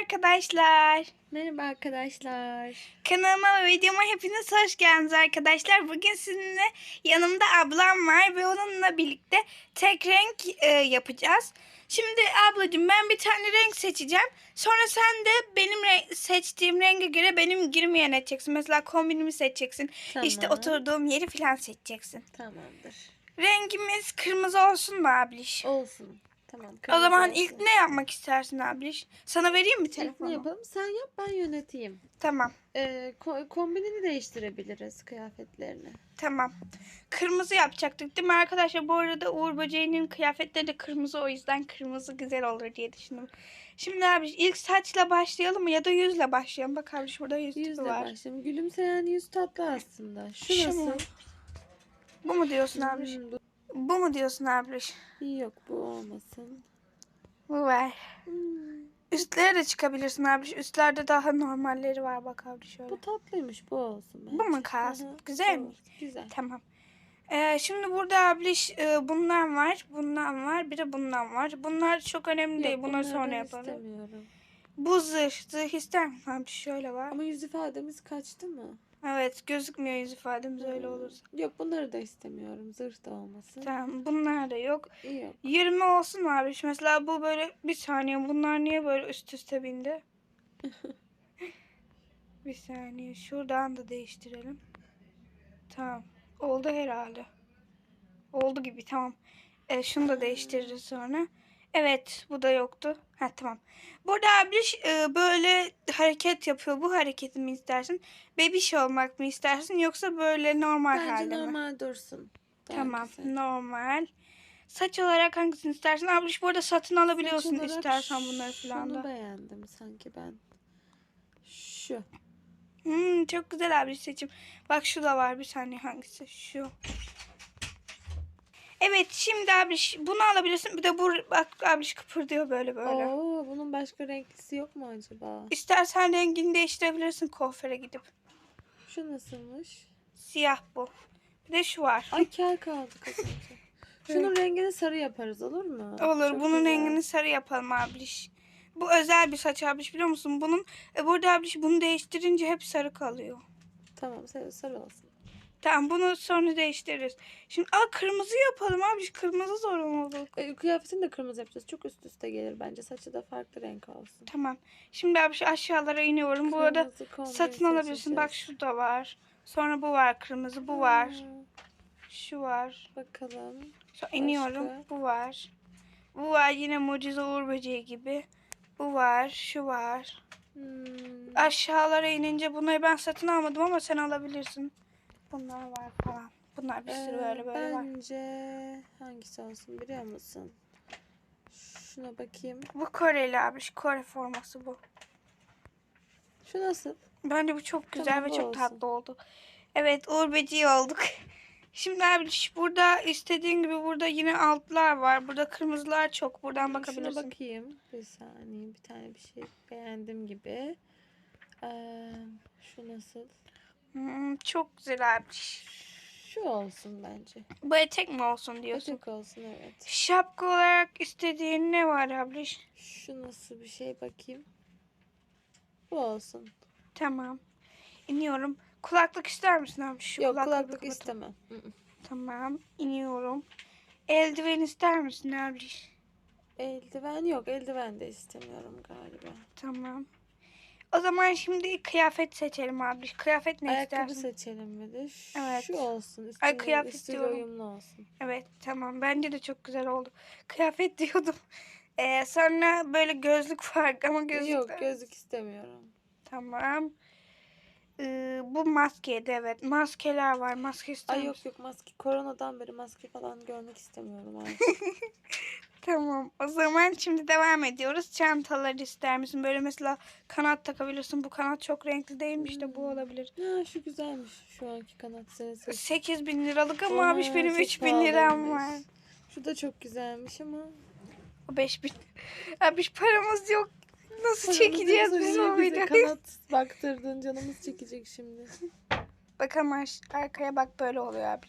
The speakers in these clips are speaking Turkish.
arkadaşlar. Merhaba arkadaşlar. Kanalıma ve videoma hepiniz hoş geldiniz arkadaşlar. Bugün sizinle yanımda ablam var ve onunla birlikte tek renk e, yapacağız. Şimdi ablacığım ben bir tane renk seçeceğim. Sonra sen de benim re- seçtiğim renge göre benim girmeyen edeceksin. Mesela kombinimi seçeceksin. İşte Tamam. oturduğum yeri falan seçeceksin. Tamamdır. Rengimiz kırmızı olsun mu abliş? Olsun. Tamam. O zaman ilk ne yapmak istersin abliş? Sana vereyim mi İlk telefonu? ne yapalım? Sen yap ben yöneteyim. Tamam. Ee, ko- kombinini değiştirebiliriz kıyafetlerini. Tamam. Kırmızı yapacaktık değil mi arkadaşlar? Bu arada Uğur Böceği'nin kıyafetleri de kırmızı o yüzden kırmızı güzel olur diye düşündüm. Şimdi abi ilk saçla başlayalım mı ya da yüzle başlayalım. Bak abi şurada yüz tipi Yüzle var. başlayalım. Gülümseyen yüz tatlı aslında. Şu Şu nasıl? mu? Bu mu diyorsun abi? Hmm, bu Bu mu diyorsun abi? yok bu olmasın. Bu var. Hmm, Üstlere de çıkabilirsin abi. Üstlerde daha normalleri var bak abi şöyle. bu tatlıymış bu olsun. Bu bence. mu kalsın? Aha, Güzel bu mi? Güzel. Tamam. Ee, şimdi burada abliş e, bundan var, bundan var, bir de bundan var. Bunlar çok önemli değil. Yok, Bunları bunları sonra yapalım. istemiyorum. Bu zırh, zırh ister misin? Şöyle var. Ama yüz ifademiz kaçtı mı? Evet gözükmüyor yüz ifademiz öyle Hmm, olursa. Yok bunları da istemiyorum. Zırh da olmasın. Tamam bunlar da yok. Yok. 20 olsun abi? Mesela bu böyle bir saniye. Bunlar niye böyle üst üste bindi? bir saniye. Şuradan da değiştirelim. Tamam. Oldu herhalde. Oldu gibi tamam. E, şunu da değiştiririz sonra. Evet bu da yoktu. Ha tamam. Burada abi e, böyle hareket yapıyor. Bu hareketi mi istersin? Bebiş olmak mı istersin yoksa böyle normal Bence halde mi? normal dursun. Daha Tamam güzel. normal. Saç olarak hangisini istersin? Abliş bu arada satın alabiliyorsun Saç istersen bunları falan Şunu da. beğendim sanki ben. Şu. Hmm, çok güzel abliş seçim. Bak şu da var bir saniye hangisi? Şu. Evet şimdi abliş bunu alabilirsin. Bir de bu bak abliş kıpırdıyor böyle böyle. Oo, bunun başka renklisi yok mu acaba? İstersen rengini değiştirebilirsin kuaföre gidip. Şu nasılmış? Siyah bu. Bir de şu var. Ay kel kaldı kızım. Şunun rengini sarı yaparız olur mu? Olur. Çok bunun güzel. rengini sarı yapalım abliş. Bu özel bir saç abliş biliyor musun? Bunun e, burada abliş bunu değiştirince hep sarı kalıyor. Tamam sarı, sarı olsun. Tamam bunu sonra değiştiririz. Şimdi aa kırmızı yapalım abi. Kırmızı zor olur. E, kıyafetini de kırmızı yapacağız. Çok üst üste gelir bence. Saçı da farklı renk olsun. Tamam. Şimdi abi şu aşağılara iniyorum. Bu arada Kırmızı satın alabilirsin. Bak şurada var. Sonra bu var kırmızı. Bu var. Şu var. Bakalım. Sonra iniyorum. Başka? Bu var. Bu var yine mucize uğur böceği gibi. Bu var. Şu var. Hmm. Aşağılara inince bunları ben satın almadım ama sen alabilirsin. Bunlar var falan. Bunlar bir sürü Ee, böyle böyle var. Bence hangisi olsun biliyor musun? Şuna bakayım. Bu Koreli abi. Şu Kore forması bu. Şu nasıl? Bence bu çok güzel Tamam, ve çok olsun. tatlı oldu. Evet Uğur Böceği olduk. Şimdi abi burada istediğin gibi burada yine altlar var. Burada kırmızılar çok. Buradan Şuna bakabilirsin. bakayım. Bir saniye. Bir tane bir şey beğendim gibi. Ee, şu nasıl? Hmm, çok güzel abi. Şu olsun bence. Bu etek mi olsun diyorsun? Açık olsun evet. Şapka olarak istediğin ne var abi? Şu nasıl bir şey bakayım. Bu olsun. Tamam. İniyorum. Kulaklık ister misin abi? Şu Yok kulaklık kapat- istemem. Tamam. İniyorum. Eldiven ister misin abi? Eldiven yok. Eldiven de istemiyorum galiba. Tamam. O zaman şimdi kıyafet seçelim abi. Kıyafet ne Ayakkabı istersin? seçelim mi de? Şu Evet. olsun. Ay, Üstüne, kıyafet üstüyle diyorum. uyumlu olsun. Evet tamam. Bence de çok güzel oldu. Kıyafet diyordum. Ee, sonra böyle gözlük var ama gözlük Yok gözlük istemiyorum. Tamam. Ee, bu maskeydi evet. Maskeler var. Maske ister Ay yok yok maske. Koronadan beri maske falan görmek istemiyorum artık. Tamam. O zaman şimdi devam ediyoruz. Çantalar ister misin? Böyle mesela kanat takabilirsin. Bu kanat çok renkli değilmiş de bu Hmm. olabilir. ha şu güzelmiş şu anki kanat serisi. 8 bin liralık ama Oha, abi benim çok 3 bin liram var. Şu da çok güzelmiş ama. O 5 bin. Abi paramız yok. Nasıl Paramız çekeceğiz biz o bize videoyu? Kanat baktırdın canımız çekecek şimdi. Bakalım aş- arkaya bak böyle oluyor abi.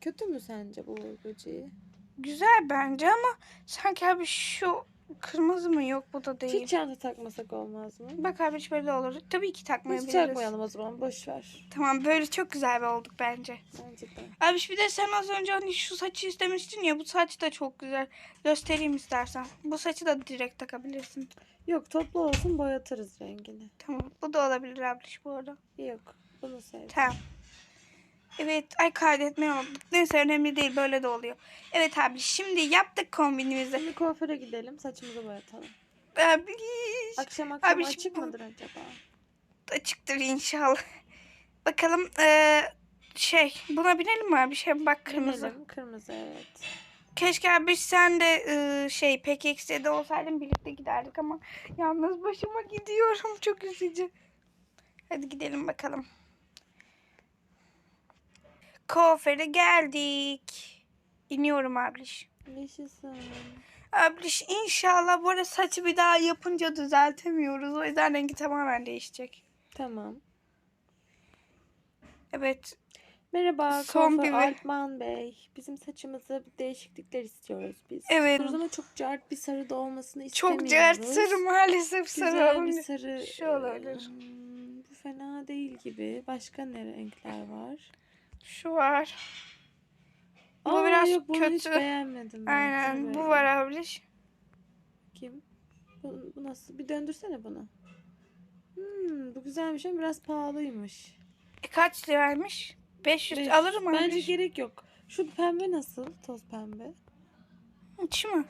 Kötü mü sence bu böceği? Güzel bence ama sanki abi şu Kırmızı mı? Yok bu da değil. Çift çanta takmasak olmaz mı? Bak abi hiç böyle olur. Tabii ki Hiç takmayabiliriz. takmayalım o zaman boş ver. Tamam böyle çok güzel bir olduk bence. Bence de. Abi bir de sen az önce hani şu saçı istemiştin ya bu saç da çok güzel. Göstereyim istersen. Bu saçı da direkt takabilirsin. Yok toplu olsun boyatırız rengini. Tamam. Bu da olabilir abiş bu arada. Yok bunu sevdim. Tamam. Evet. Ay kaydetmeyi unuttuk. Neyse önemli değil. Böyle de oluyor. Evet abi şimdi yaptık kombinimizi. Şimdi kuaföre gidelim saçımızı boyatalım. Abi Akşam akşam Abi açık şimdi mıdır acaba? açıktır inşallah. Bakalım eee, şey buna binelim mi abi? Şey bak kırmızı. Binelim, Kırmızı evet. Keşke abi sen de eee, şey PKX'de olsaydın birlikte giderdik ama yalnız başıma gidiyorum. Çok üzücü. Hadi gidelim bakalım. Kuaföre geldik. İniyorum abliş. Yaşasın. Abliş inşallah bu arada saçı bir daha yapınca düzeltemiyoruz. O yüzden rengi tamamen değişecek. Tamam. Evet. Merhaba Son kuaför bir Alpman Bey. Bizim saçımızda değişiklikler istiyoruz biz. Evet. İstiyoruz ama çok cart bir sarı da olmasını Çok istemiyoruz. cert sarı maalesef sarı Güzel bir olmuyor. sarı. Şu olabilir. hmm, bu fena değil gibi. Başka ne renkler var? Şu var. Bu Aa, biraz yok, bunu hiç kötü. beğenmedim. ben. Aynen bu var abliş. Kim? Bu, bu nasıl? Bir döndürsene bunu. Hmm, bu güzelmiş ama biraz pahalıymış. E, kaç liraymış? 500 Beş- alırım Bence abliş. gerek yok. Şu pembe nasıl? Toz pembe. Şu mu?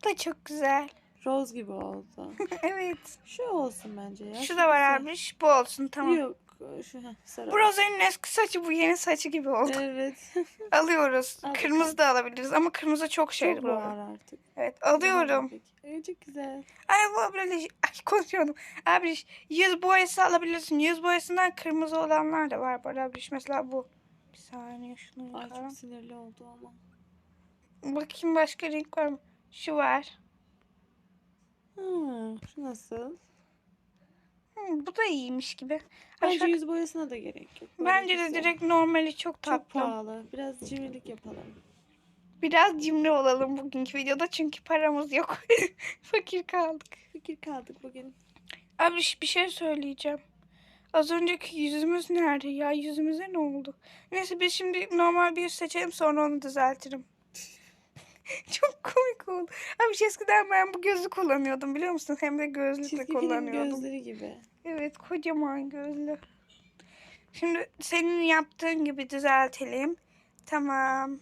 Bu da çok güzel. Rose gibi oldu. evet. Şu olsun bence ya. Şu da var güzel. Bu olsun tamam. Yok şu heh, sarı. Bu Rose'nin eski saçı bu yeni saçı gibi oldu. Evet. Alıyoruz. Al Kırmızı da alabiliriz ama kırmızı çok şeydi Çok bu var artık. Evet alıyorum. Ay, çok güzel. Ay bu böyle ay konuşuyordum. Abi yüz boyası alabilirsin. Yüz boyasından kırmızı olanlar da var. Böyle abi mesela bu. Bir saniye şunu Ay yakalım. çok sinirli oldu ama. Bakayım başka renk var mı? Şu var. Hmm, şu nasıl? Bu da iyiymiş gibi. Bence şu- yüz boyasına da gerek yok. Böyle bence de güzel. direkt normali çok çok tatlı. pahalı. Biraz cimrilik yapalım. Biraz cimri olalım bugünkü videoda çünkü paramız yok. Fakir kaldık. Fikir kaldık bugün. Abi ş- bir şey söyleyeceğim. Az önceki yüzümüz nerede ya? Yüzümüze ne oldu? Neyse biz şimdi normal bir yüz seçelim sonra onu düzeltirim. Çok komik oldu. Abi eskiden ben bu gözü kullanıyordum biliyor musun? Hem de gözlükle Çizgi kullanıyordum. gözleri gibi. Evet kocaman gözlü. Şimdi senin yaptığın gibi düzeltelim. Tamam.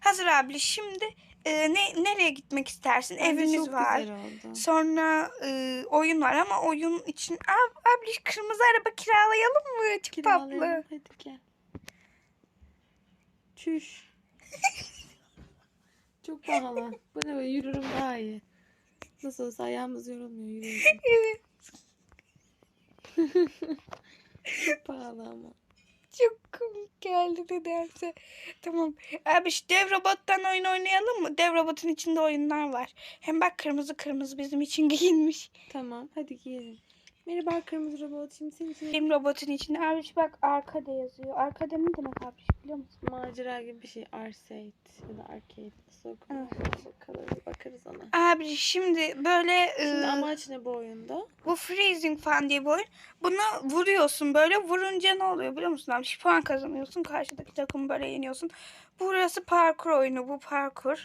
Hazır abli şimdi e, ne nereye gitmek istersin? Bence Evimiz çok var. güzel oldu. Sonra e, oyun var ama oyun için Ab, abli kırmızı araba kiralayalım mı? Çok Kiralayalım. tatlı. Hadi gel. Çüş. Çok pahalı. Bu ne be yürürüm daha iyi. Nasıl olsa ayağımız yorulmuyor yürüyoruz. Evet. Çok pahalı ama. Çok komik geldi nedense. Tamam. Abi işte dev robottan oyun oynayalım mı? Dev robotun içinde oyunlar var. Hem bak kırmızı kırmızı bizim için giyinmiş. Tamam hadi giyelim. Merhaba kırmızı robot. Şimdi senin için Benim robotun içinde abi bak arkada yazıyor. Arkada ne demek abi biliyor musun? macera gibi bir şey. Arcade ya da arcade. Nasıl okunuyor? Bakalım, bakarız ona. Abi şimdi böyle Şimdi e, amaç ne bu oyunda? bu freezing fan diye bir oyun. Buna vuruyorsun böyle vurunca ne oluyor biliyor musun abi? Puan kazanıyorsun. Karşıdaki takımı böyle yeniyorsun. Burası parkur oyunu. Bu parkur.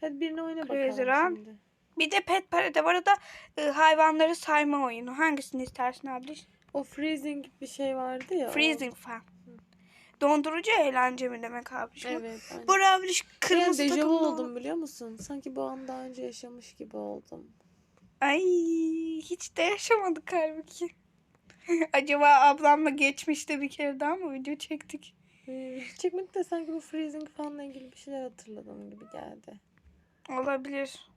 Hadi birine oyna Crazy bakalım Run. şimdi. Bir de Pet Parade var. O da e, hayvanları sayma oyunu. Hangisini istersin abi? O freezing bir şey vardı ya. Freezing fan. Dondurucu eğlence mi demek abi? Bu? Evet. aynen. Bu abi Bir an kırmızı dejavu takımlı oldum biliyor musun? Sanki bu an daha önce yaşamış gibi oldum. Ay hiç de yaşamadık halbuki. Acaba ablamla geçmişte bir kere daha mı video çektik? Ee, çekmek de sanki bu freezing fanla ilgili bir şeyler hatırladım gibi geldi. Olabilir.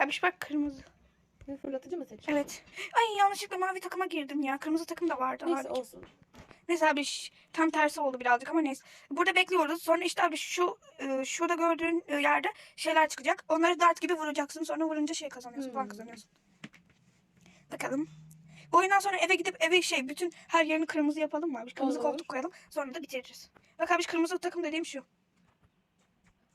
Abi şu bak kırmızı. Ne fırlatıcı mı seçiyorsun? Evet. Ay yanlışlıkla mavi takıma girdim ya. Kırmızı takım da vardı Neyse abi. olsun. Neyse abi tam tersi oldu birazcık ama neyse. Burada bekliyoruz. Sonra işte abi şu e, şurada gördüğün e, yerde şeyler çıkacak. Onları dart gibi vuracaksın. Sonra vurunca şey kazanıyorsun. Puan Hmm. kazanıyorsun. Bakalım. Bu oyundan sonra eve gidip eve şey bütün her yerini kırmızı yapalım mı abi? Kırmızı Olur. koltuk koyalım. Sonra da bitiririz. Bak abi kırmızı takım dediğim şu.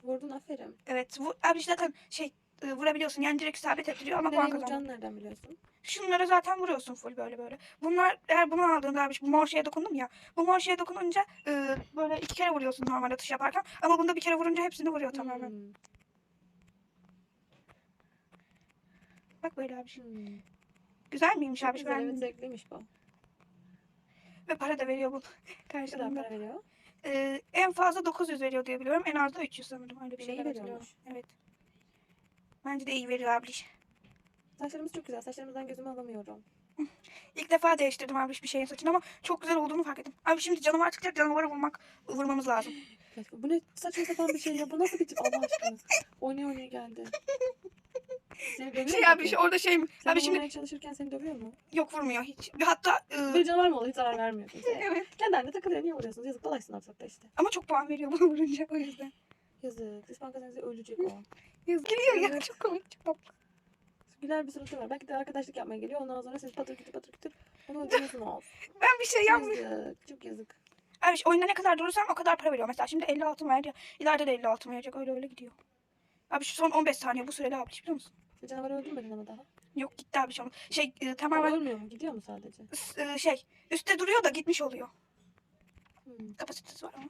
Vurdun aferin. Evet. Bu, abi zaten şey e, vurabiliyorsun. Yani direkt isabet ettiriyor ama puan Nereye vuracağını nereden biliyorsun? Şunlara zaten vuruyorsun full böyle böyle. Bunlar eğer bunu aldığında abi bu mor şeye dokundum ya. Bu mor şeye dokununca e, böyle iki kere vuruyorsun normal atış yaparken. Ama bunda bir kere vurunca hepsini vuruyor tamamen. Hmm, Bak böyle abi. hmm. Güzel miymiş Çok abi? güzel, evet Ben... zevkliymiş bu. Ve para da veriyor bu Ne kadar karşılığında. para veriyor? E, en fazla 900 veriyor diye biliyorum. En az da 300 sanırım. Öyle bir İyi şey veriyormuş. Evet. Bence de iyi veriyor abi. Saçlarımız çok güzel. Saçlarımızdan gözümü alamıyorum. İlk defa değiştirdim abi bir şeyin saçını ama çok güzel olduğunu fark ettim. Abi şimdi canavar çıkacak canavarı vurmak vurmamız lazım. Bu ne saçma sapan bir şey ya. Bu nasıl bir tip Allah aşkına? Oynaya oynaya geldi. Seni dövüyor Şey mu abi peki? şey, orada şey mi? Sen Abi şimdi vurmaya çalışırken seni dövüyor mu? yok vurmuyor hiç. Hatta e, Bir canavar mı oluyor? Hiç zarar vermiyor kimseye. evet Kendi haline takılıyor. Niye vuruyorsunuz? Yazık dolaysın ortalıkta işte. ama çok puan veriyor bunu vurunca o yüzden. Yazık. İspan kazanınca ölecek o. Yazık. Geliyor ya çok komik çok. Güler bir suratı var. Belki de arkadaşlık yapmaya geliyor. Ondan sonra siz patır kütür patır kütür. Onu öldürüyorsunuz. Ben bir şey yapmıyorum. yazık. Çok yazık. Abi işte oyunda ne kadar durursam o kadar para veriyor. Mesela şimdi 50 altın verdi. İleride de 50 altın verecek. Öyle öyle gidiyor. Abi şu son 15 saniye bu süreli abi biliyor musun? Ve canavarı öldürmedin ama daha. Yok gitti abi şu an. Şey e, Ama tamamen ölmüyor mu? Gidiyor mu sadece? e, şey üstte duruyor da gitmiş oluyor. Hmm. Kapasitesi var ama.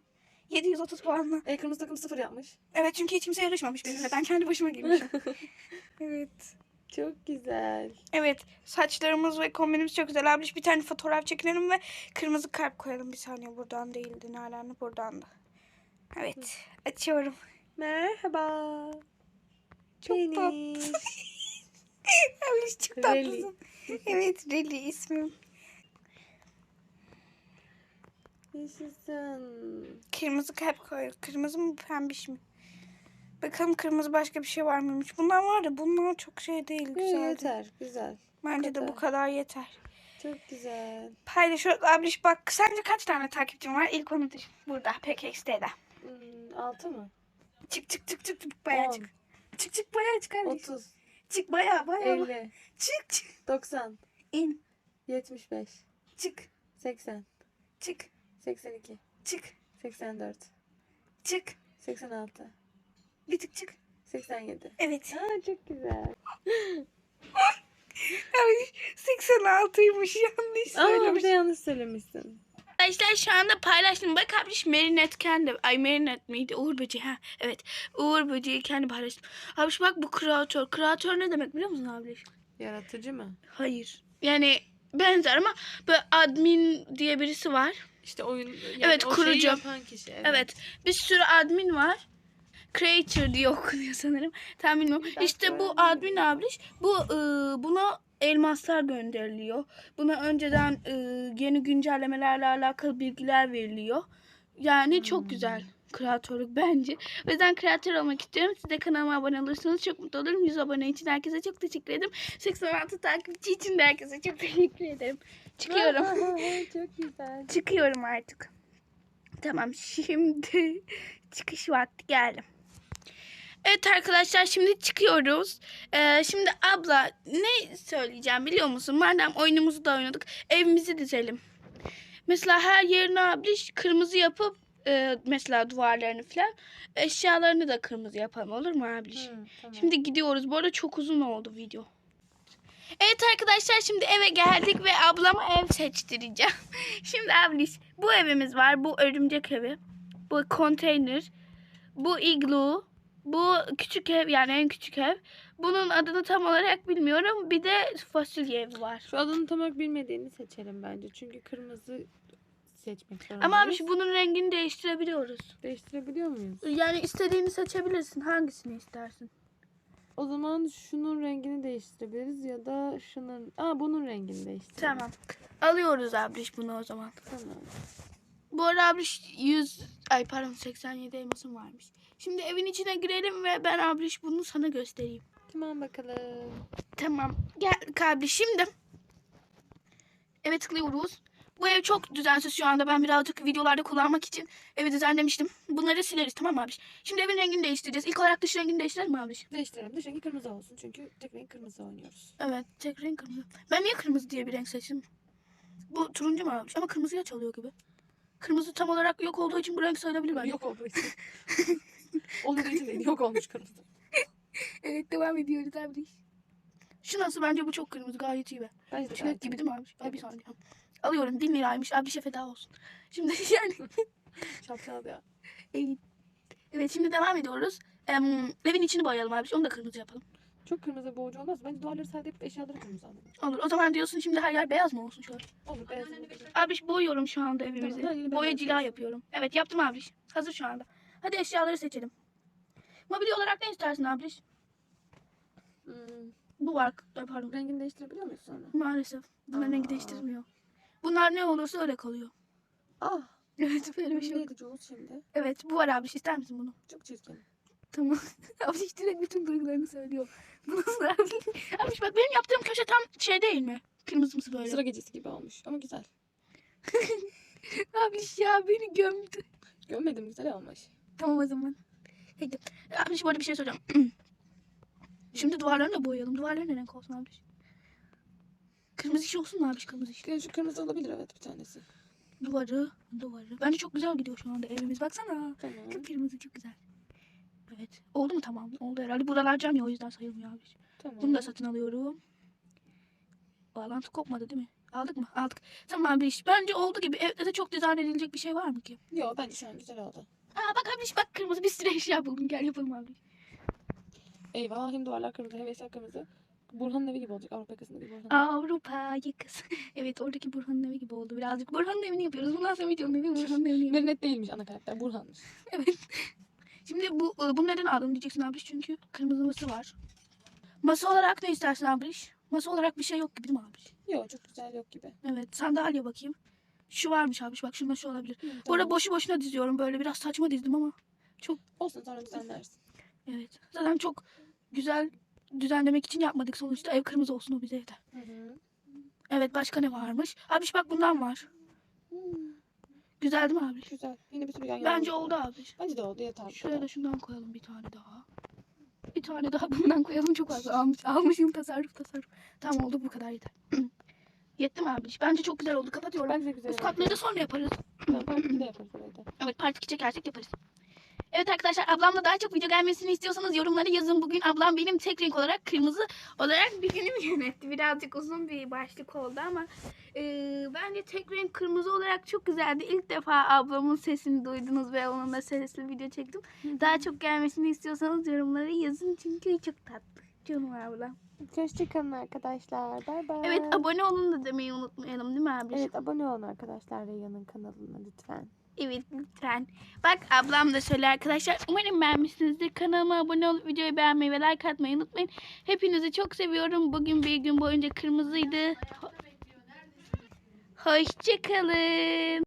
730 puanla. E kırmızı takım sıfır yapmış. Evet çünkü hiç kimse yarışmamış benimle. Ben kendi başıma girmişim. evet. Çok güzel. Evet saçlarımız ve kombinimiz çok güzel. Abi bir tane fotoğraf çekinelim ve kırmızı kalp koyalım. Bir saniye buradan değildi. Nereden buradan da. Evet açıyorum. Merhaba. Çok Beni. tatlı. Abi çok Reli. tatlısın. evet Reli ismim. Yaşasın. Kırmızı kalp koy. Kırmızı mı pembiş mi? Bakalım kırmızı başka bir şey var mıymış? Bunlar var da bunlar çok şey değil. Güzel. yeter. Güzel. Bence de bu kadar. kadar yeter. Çok güzel. Paylaşıyor. Abliş bak sence kaç tane takipçim var? İlk onu düşün. Burada PKX'de. Hmm, altı mı? Çık çık çık çık çık bayağı On. çık. Çık çık bayağı çık kardeşim. 30, Çık bayağı bayağı. 50, Çık çık. 90, İn. 75, Çık. 80, Çık. 82, Çık. 84, Çık. 86, Bir tık çık. 87. Evet. Aa çok güzel. Ay 86'ymış yanlış Aa bir söylemiş. de yanlış söylemişsin. Arkadaşlar şu anda paylaştım. Bak abiş Merinet kendi. Ay Merinet miydi? Uğur Böceği. Ha evet. Uğur Böceği kendi paylaştım. Abiş bak bu kreatör. Kreatör ne demek biliyor musun abiş? Yaratıcı mı? Hayır. Yani benzer ama böyle admin diye birisi var. İşte oyun yani Evet, o kurucu. şeyi yapan kişi. Evet. Evet. Bir sürü admin var. Creator diye okunuyor sanırım. Tam bilmiyorum. İşte bu admin abiş. Bu e, buna elmaslar gönderiliyor. Buna önceden e, yeni güncellemelerle alakalı bilgiler veriliyor. Yani Hmm. çok güzel kreatörlük bence. O yüzden kreatör olmak istiyorum. Siz de kanalıma abone olursanız çok mutlu olurum. 100 abone için herkese çok teşekkür ederim. 86 takipçi için de herkese çok teşekkür ederim. Çıkıyorum. çok güzel. Çıkıyorum artık. Tamam şimdi çıkış vakti geldi. Evet arkadaşlar şimdi çıkıyoruz. Ee, şimdi abla ne söyleyeceğim biliyor musun? Madem oyunumuzu da oynadık evimizi dizelim. Mesela her yerine abla kırmızı yapıp e, mesela duvarlarını falan eşyalarını da kırmızı yapalım olur mu abla? tamam. Şimdi gidiyoruz. Bu arada çok uzun oldu video. Evet arkadaşlar şimdi eve geldik ve ablama ev seçtireceğim. Şimdi abliş bu evimiz var. Bu örümcek evi. Bu konteyner. Bu iglu. Bu küçük ev yani en küçük ev. Bunun adını tam olarak bilmiyorum. Bir de fasulye evi var. Şu adını tam olarak bilmediğini seçelim bence. Çünkü kırmızı seçmek zorundayız. Ama abiş bunun rengini değiştirebiliyoruz. Değiştirebiliyor muyuz? Yani istediğini seçebilirsin. Hangisini istersin? O zaman şunun rengini değiştirebiliriz ya da şunun... Aa bunun rengini değiştirelim. Tamam. Alıyoruz abiş bunu o zaman. Tamam. Bu arada abiş 100 ay pardon 87 elmasım varmış. Şimdi evin içine girelim ve ben abiş bunu sana göstereyim. Tamam bakalım. Tamam. Gel kabli şimdi. Eve tıklıyoruz. Bu ev çok düzensiz şu anda. Ben birazcık videolarda kullanmak için evi düzenlemiştim. Bunları sileriz tamam mı abiş? Şimdi evin rengini değiştireceğiz. İlk olarak dış rengini değiştirelim mi abiş? Değiştirelim. Dış rengi kırmızı olsun. Çünkü tek renk kırmızı oynuyoruz. Evet. Tek renk kırmızı. Ben niye kırmızı diye bir renk seçtim? Bu turuncu mu abiş? Ama kırmızıya çalıyor gibi. Kırmızı tam olarak yok olduğu için bu renk sayılabilir bence. Yok olduğu için. Onun için yok olmuş kırmızı. Evet devam ediyoruz abi. Şu nasıl bence bu çok kırmızı gayet iyi be. Bence de Çilek gibi değil mi abi? Ay bir saniye. Alıyorum bin liraymış abi şefe daha olsun. Şimdi yani Şapşal ya. evet. Evet şimdi devam ediyoruz. Em, evin içini boyayalım abi. Onu da kırmızı yapalım. Çok kırmızı boğucu olmaz. Bence duvarları sade yapıp eşyaları kırmızı alalım. Olur. O zaman diyorsun şimdi her yer beyaz mı olsun şöyle? Olur beyaz olabilir. Abi boyuyorum şu anda evimizi. Tamam, yeri Boya cila olsun. yapıyorum. Evet yaptım abi. Hazır şu anda. Hadi eşyaları seçelim. Mobilya olarak ne istersin abi? Hmm. Bu var. Pardon. Rengini değiştirebiliyor muyuz sonra? Maalesef. Bunların rengi değiştirmiyor. Bunlar ne olursa öyle kalıyor. Ah. Evet böyle bir şey yok. Şimdi? Evet bu var abi. İster misin bunu? Çok çirkin. Tamam. abi işte direkt bütün duygularını söylüyor. Bu nasıl abi? Abi bak benim yaptığım köşe tam şey değil mi? Kırmızımsı böyle. Sıra gecesi gibi olmuş ama güzel. Abi ya beni gömdü. Gömmedim güzel olmuş. Tamam o zaman. Hadi. Abi şimdi böyle bir şey soracağım. Şimdi duvarlarını da boyayalım. Duvarları ne renk olsun abi? Kırmızı iş olsun mu abi kırmızı iş? Şu kırmızı olabilir evet bir tanesi. Duvarı, duvarı. Bence çok güzel gidiyor şu anda evimiz. Baksana. Tamam. Kıpkırmızı çok güzel. Evet. Oldu mu tamam? Oldu herhalde. Buralar cam ya o yüzden sayılmıyor abi. Tamam. Bunu da satın alıyorum. Bağlantı kopmadı değil mi? Aldık mı? Aldık. Tamam abi iş. Bence oldu gibi. Evde de çok dizayn edilecek bir şey var mı ki? Yok bence şu an güzel oldu. Aa bak abi bak kırmızı bir sürü eşya buldum. Gel yapalım abi. Eyvah hem duvarlar kırmızı hem eşya kırmızı. Burhan'ın evi gibi olacak Avrupa yakasındaki Burhan. Avrupa yakası. evet oradaki Burhan'ın evi gibi oldu birazcık. Burhan'ın evini yapıyoruz. Bundan sonra videonun evi Burhan'ın evini yapıyoruz. Merinet değilmiş ana karakter Burhan'mış. evet. Şimdi bu e, bunu neden aldım diyeceksin abiş çünkü kırmızı masa var. Masa olarak ne istersin abiş? Masa olarak bir şey yok gibi değil mi abiş? Yok çok güzel yok gibi. Evet sandalye bakayım. Şu varmış abiş bak şunda şu olabilir. Hı, Bu arada tamam. boşu boşuna diziyorum böyle biraz saçma dizdim ama. Olsun sonra düzenlersin. Evet. Zaten çok güzel düzenlemek için yapmadık sonuçta. Ev kırmızı olsun o bize yeter. Hı hı. Evet başka ne varmış? Abiş bak bundan var. Hmm, Güzel değil mi abiş? güzel. Yine bir sürü yan Bence oldu abiş. Bence de oldu yeter. Şuraya da şundan koyalım bir tane daha. Bir tane daha bundan koyalım çok fazla almış. Almışım tasarruf tasarruf. Tamam oldu bu kadar yeter. Yetti mi abi? Bence çok güzel oldu. Kapatıyorum. Bence güzel. Üst katları da sonra yaparız. Tamam, part iki de yaparız. Evet part 2 çekersek yaparız. Evet arkadaşlar ablamla daha çok video gelmesini istiyorsanız yorumlara yazın. Bugün ablam benim tek renk olarak kırmızı olarak bir günümü yönetti. Birazcık uzun bir başlık oldu ama e, bence tek renk kırmızı olarak çok güzeldi. İlk defa ablamın sesini duydunuz ve onunla sesli video çektim. Daha çok gelmesini istiyorsanız yorumlara yazın çünkü çok tatlı. Canım ablam. Hoşçakalın arkadaşlar. Bay bay. Evet abone olun da demeyi unutmayalım değil mi abi? Evet abone olun arkadaşlar Reyhan'ın kanalına lütfen. Evet lütfen. Bak ablam da söyle arkadaşlar. Umarım beğenmişsinizdir. Kanalıma abone olup videoyu beğenmeyi ve like atmayı unutmayın. Hepinizi çok seviyorum. Bugün bir gün boyunca kırmızıydı. Ho- Hoşçakalın.